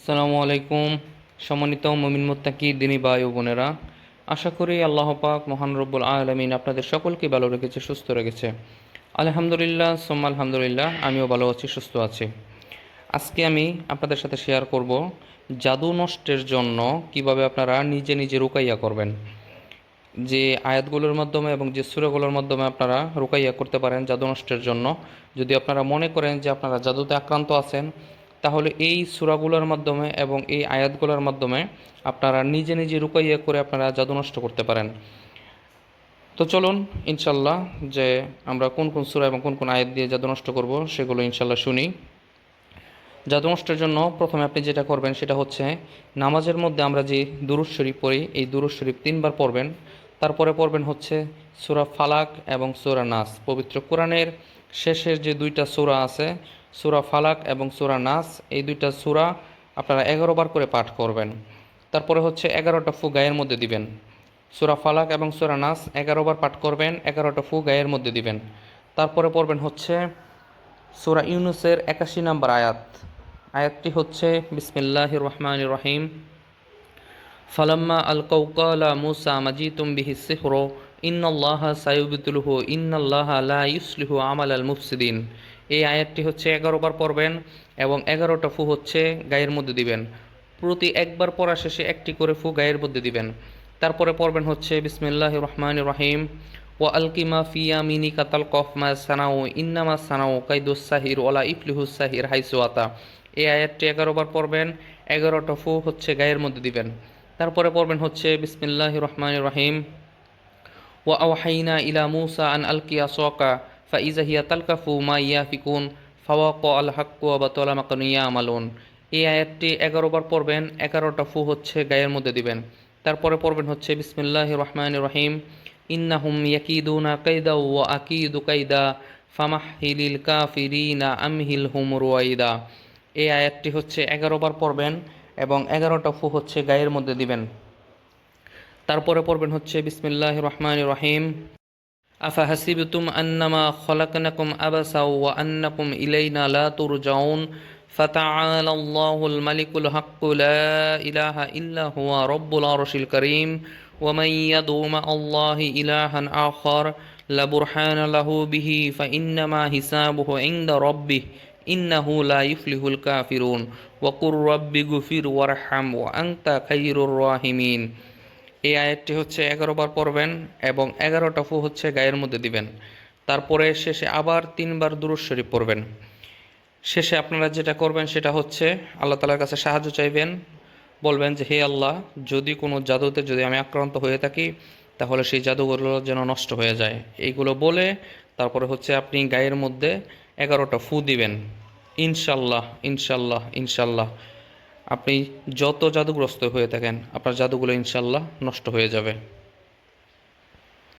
আসসালামু আলাইকুম, সম্মানিত মমিন মোত্তাকি, দিনী ভাই ও বোনেরা। আশা করি আল্লাহ পাক মহান রব্বুল আলমিন আপনাদের সকলকে ভালো রেখেছে, সুস্থ রেখেছে। আলহামদুলিল্লাহ, সোম্মা আলহামদুলিল্লাহ, আমিও ভালো আছি, সুস্থ আছি। আজকে আমি আপনাদের সাথে শেয়ার করব জাদু নষ্টের জন্য কীভাবে আপনারা নিজে নিজে রুকাইয়া করবেন। যে আয়াতগুলোর মাধ্যমে এবং যে সুরাগুলোর মাধ্যমে আপনারা রুকাইয়া করতে পারেন জাদু নষ্টের জন্য। যদি আপনারা মনে করেন যে আপনারা জাদুতে আক্রান্ত আছেন তাহলে এই সুরাগুলোর মাধ্যমে এবং এই আয়াতগুলোর মাধ্যমে আপনারা নিজে নিজে রুকাইয়া করে আপনারা জাদু নষ্ট করতে পারেন। তো চলুন ইনশাল্লাহ যে আমরা কোন কোন সুরা এবং কোন কোন আয়াত দিয়ে জাদু নষ্ট করব সেগুলো ইনশাল্লাহ শুনি। জাদু নষ্টের জন্য প্রথমে আপনি যেটা করবেন সেটা হচ্ছে নামাজের মধ্যে আমরা যে দুরুজ শরীফ পড়ি, এই দুরুজ শরীফ তিনবার পড়বেন। তারপরে পড়বেন হচ্ছে সুরা ফালাক এবং সুরা নাস। পবিত্র কোরআনের শেষের যে দুইটা সুরা আছে সুরা ফালাক এবং সুরা নাস, এই দুইটা সুরা আপনারা এগারো বার করে পাঠ করবেন। তারপরে হচ্ছে এগারোটা ফু গায়ের মধ্যে দিবেন। সুরা ফালাক এবং সুরা নাস এগারো বার পাঠ করবেন, এগারোটা ফু গায়ের মধ্যে দিবেন। তারপরে পড়বেন হচ্ছে সুরা ইউনুসের একাশি নম্বর আয়াত। আয়াতটি হচ্ছে বিসমিল্লাহ রহমান রহিম। ফালাম্মা আল কৌকালা মুসা মাজিতুম বিহি সিহরো ইন্নআল্লাহ সাইবুতুলহু ইন্নআল্লাহ লা ইউসলিহু আমাল আল মুফসিদিন। এই আয়াতটি হচ্ছে এগারো বার পড়বেন এবং এগারোটা ফু হচ্ছে গায়ের মধ্যে দিবেন। প্রতি একবার পড়া শেষে একটি করে ফু গায়ের মধ্যে দিবেন। তারপরে পড়বেন হচ্ছে বিসমিল্লাহ রহমান রহিম। ও আলকিমা ফিয়া মিনি কাতাল কফমা সানাও ইন্নামা সানাও কাইদুস সাহির ওলা ইফলিহুস সাহির হাইসুয়াতা এই আয়াতটি এগারো বার পড়বেন, এগারোটা ফু হচ্ছে গায়ের মধ্যে দিবেন। তারপরে পড়বেন হচ্ছে বিসমিল্লাহ রহমান রহিম। ও আওয়াহাইনা ইলা মুসা আন আলকিয়া সোয়াকা ফা ইজাহিয়া তালকাফু মা ইয়াফিকুন ফাওয়াক আল হাক্কু আবাতলা মাকানুইয়া আমালুন এই আয়াতটি এগারো বার পড়বেন, এগারোটা ফু হচ্ছে গায়ের মধ্যে দিবেন। তারপরে পড়বেন হচ্ছে বিসমিল্লাহ রহমান রহিম, ইন্নাহুম ইয়াকিদুনা কাইদা ও আকিদু কাইদা ফামাহিলিল কাফিরিনা আমহিল হুম রুয়াইদা এই আয়াতটি হচ্ছে এগারো বার পড়বেন এবং এগারোটা ফু হচ্ছে গায়ের মধ্যে দিবেন। তারপরে পড়বেন হচ্ছে বিসমিল্লাহ রহমান রহিম أفحسبتم أنما خلقنكم أبسا وأنكم إلينا لا ترجعون فتعالى الله الملك الحق لا إله إلا هو رب العرش الكريم ومن يدعو مع الله إلها آخر لا برهان له به فإنما حسابه عند ربه إنه لا يفلح الكافرون وقل رب اغفر وارحم وأنت خير الراحمين এই আয়াতটি হচ্ছে বার পড়বেন এবং এগারোটা ফু হচ্ছে গায়ের মধ্যে দিবেন। তারপরে শেষে আবার তিনবার দুরুজ শরীফ পড়বেন। শেষে আপনারা যেটা করবেন সেটা হচ্ছে আল্লাহ তালার কাছে সাহায্য চাইবেন, বলবেন যে, হে আল্লাহ, যদি কোনো জাদুতে যদি আমি আক্রান্ত হয়ে থাকি, তাহলে সেই জাদুগুলো যেন নষ্ট হয়ে যায়। এইগুলো বলে তারপরে হচ্ছে আপনি গায়ের মধ্যে এগারোটা ফু দিবেন। ইনশাল্লাহ ইনশাল্লাহ ইনশাল্লাহ। আপনি যত জাদুগ্রস্ত হয়ে থাকেন আপনার জাদুগুলো ইনশাল্লাহ নষ্ট হয়ে যাবে।